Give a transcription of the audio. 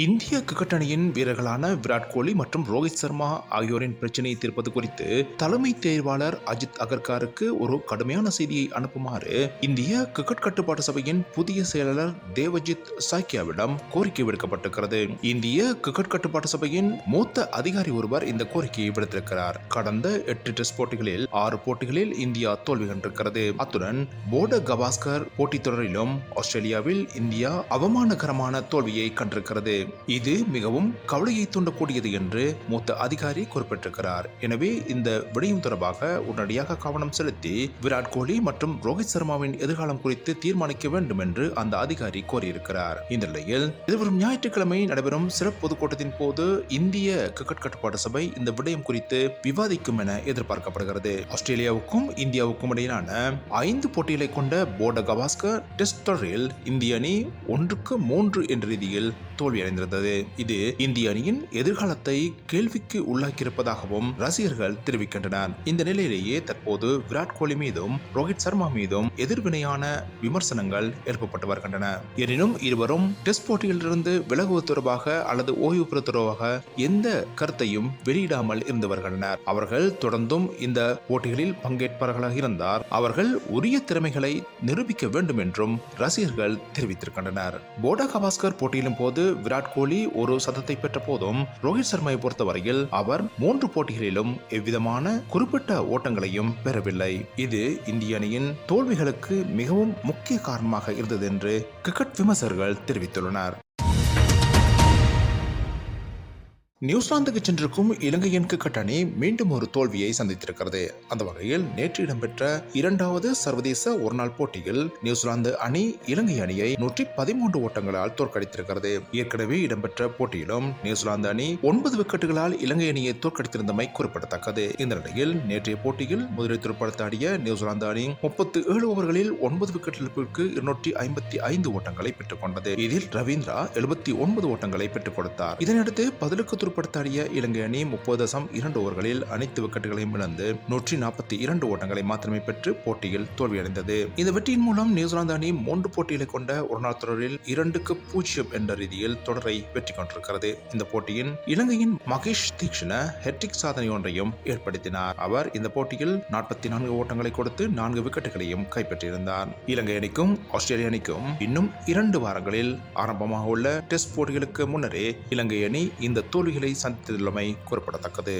இந்திய கிரிக்கெட் அணியின் வீரர்களான விராட் கோலி மற்றும் ரோஹித் சர்மா ஆகியோரின் பிரச்சனையை தீர்ப்பது குறித்து தலைமை தேர்வாளர் அஜித் அகர்காருக்கு ஒரு கடுமையான செய்தியை அனுப்புமாறு இந்திய கிரிக்கெட் கட்டுப்பாட்டு சபையின் புதிய செயலாளர் தேவஜித் சாக்கியாவிடம் கோரிக்கை விடுக்கப்பட்டிருக்கிறது. இந்திய கிரிக்கெட் கட்டுப்பாட்டு சபையின் மூத்த அதிகாரி ஒருவர் இந்த கோரிக்கையை விடுத்திருக்கிறார். கடந்த எட்டு டெஸ்ட் போட்டிகளில் ஆறு போட்டிகளில் இந்தியா தோல்வி கண்டிருக்கிறது. அத்துடன் போட கவாஸ்கர் போட்டித் தொடரிலும் ஆஸ்திரேலியாவில் இந்தியா அவமானகரமான தோல்வியை கண்டிருக்கிறது. இது மிகவும் கவலையை தூண்டக்கூடியது என்று மூத்த அதிகாரி குறிப்பிட்டிருக்கிறார். எனவே இந்த விடயம் தொடர்பாக உடனடியாக கவனம் செலுத்தி விராட் கோலி மற்றும் ரோஹித் சர்மாவின் எதிர்காலம் குறித்து தீர்மானிக்க வேண்டும் என்று அந்த அதிகாரி கோரியிருக்கிறார். இந்த நிலையில் எதிர்வரும் ஞாயிற்றுக்கிழமை நடைபெறும் சிறப்பு பொதுக்கூட்டத்தின் போது இந்திய கிரிக்கெட் கட்டுப்பாட்டு சபை இந்த விடயம் குறித்து விவாதிக்கும் என எதிர்பார்க்கப்படுகிறது. ஆஸ்திரேலியாவுக்கும் இந்தியாவுக்கும் இடையிலான ஐந்து போட்டிகளை கொண்ட போர்ட கவாஸ்கர் டெஸ்ட் தொடரில் இந்திய அணி ஒன்றுக்கு மூன்று என்ற ரீதியில் தோல்வியடைந்திருந்தது. இது இந்திய அணியின் எதிர்காலத்தை கேள்விக்கு உள்ளாக்கியிருப்பதாகவும் ரசிகர்கள் தெரிவிக்கின்றனர். இந்த நிலையிலேயே தற்போது விராட் கோலி மீதும் ரோஹித் சர்மா மீதும் எதிர்வினையான விமர்சனங்கள் எழுப்பப்பட்டு வருகின்றன. எனினும் இருவரும் டெஸ்ட் போட்டியிலிருந்து விலகுவது தொடர்பாக அல்லது ஓய்வு பெறு தொடர்பாக எந்த கருத்தையும் வெளியிடாமல் இருந்து வருகின்றனர் அவர்கள் தொடர்ந்தும் இந்த போட்டிகளில் பங்கேற்பார்களாக இருந்தார் அவர்கள் உரிய திறமைகளை நிரூபிக்க வேண்டும் என்றும் ரசிகர்கள் தெரிவித்திருக்கின்றனர். போடா கவாஸ்கர் போட்டியிலும் போது விராட் கோலி ஒரு சதத்தை பெற்ற போதும் ரோஹித் சர்மாவை பொறுத்தவரையில் அவர் மூன்று போட்டிகளிலும் எவ்விதமான குறிப்பிட்ட ஓட்டங்களையும் பெறவில்லை. இது இந்திய அணியின் தோல்விகளுக்கு மிகவும் முக்கிய காரணமாக இருந்தது என்று கிரிக்கெட் விமர்சகர்கள் தெரிவித்துள்ளனர். நியூசிலாந்துக்கு சென்றிருக்கும் இலங்கையின் கிரிக்கெட் அணி மீண்டும் ஒரு தோல்வியை சந்தித்திருக்கிறது. அந்த வகையில் நேற்று இடம்பெற்ற இரண்டாவது சர்வதேச ஒருநாள் போட்டியில் நியூசிலாந்து அணி இலங்கை அணியை நூற்றி பதிமூன்று ஓட்டங்களால் தோற்கடித்திருக்கிறது. ஏற்கனவே இடம்பெற்ற போட்டியிலும் நியூசிலாந்து அணி ஒன்பது விக்கெட்டுகளால் இலங்கை அணியை தோற்கடித்திருந்தமை குறிப்பிடத்தக்கது. இந்த நிலையில் நேற்றைய போட்டியில் முதலில் துடுப்படுத்தாடிய நியூசிலாந்து அணி முப்பத்து ஏழு ஓவர்களில் ஒன்பது விக்கெட் இழப்பிற்கு இருநூற்றி ஐம்பத்தி ஐந்து ஓட்டங்களை பெற்றுக் கொண்டது இதில் ரவீந்திரா எழுபத்தி ஒன்பது ஓட்டங்களை பெற்றுக் கொடுத்தார். இதனையடுத்து பதிலுக்கு துடுப்படுத்தாடிய இலங்கை அணி முப்பது தசம் இரண்டு ஓவர்களில் அனைத்து விக்கெட்டுகளையும் இழந்து நூற்றி நாற்பத்தி இரண்டு ஓட்டங்களை மாத்திரமே பெற்று போட்டியில் தோல்வியடைந்தது. இந்த வெற்றியின் மூலம் நியூசிலாந்து அணி மூன்று போட்டிகளை கொண்ட ஒருநாள் தொடரில் இரண்டுக்கு பூஜ்ஜியம் என்ற ரீதியில் தொடரை வெற்றி கொண்டிருக்கிறது. இந்த போட்டியின் இலங்கையின் மகேஷ் தீக்ஷண ஹெட்ரிக் சாதனை ஒன்றையும் ஏற்படுத்தினார். அவர் இந்த போட்டியில் நாற்பத்தி நான்கு ஓட்டங்களை கொடுத்து நான்கு விக்கெட்டுகளையும் கைப்பற்றியிருந்தார். இலங்கை அணிக்கும் ஆஸ்திரேலிய அணிக்கும் இன்னும் இரண்டு வாரங்களில் ஆரம்பமாக உள்ள டெஸ்ட் போட்டிகளுக்கு முன்னரே இலங்கை அணி இந்த தோல்வி தோல்விகளை சந்தித்துள்ளமை குறிப்பிடத்தக்கது.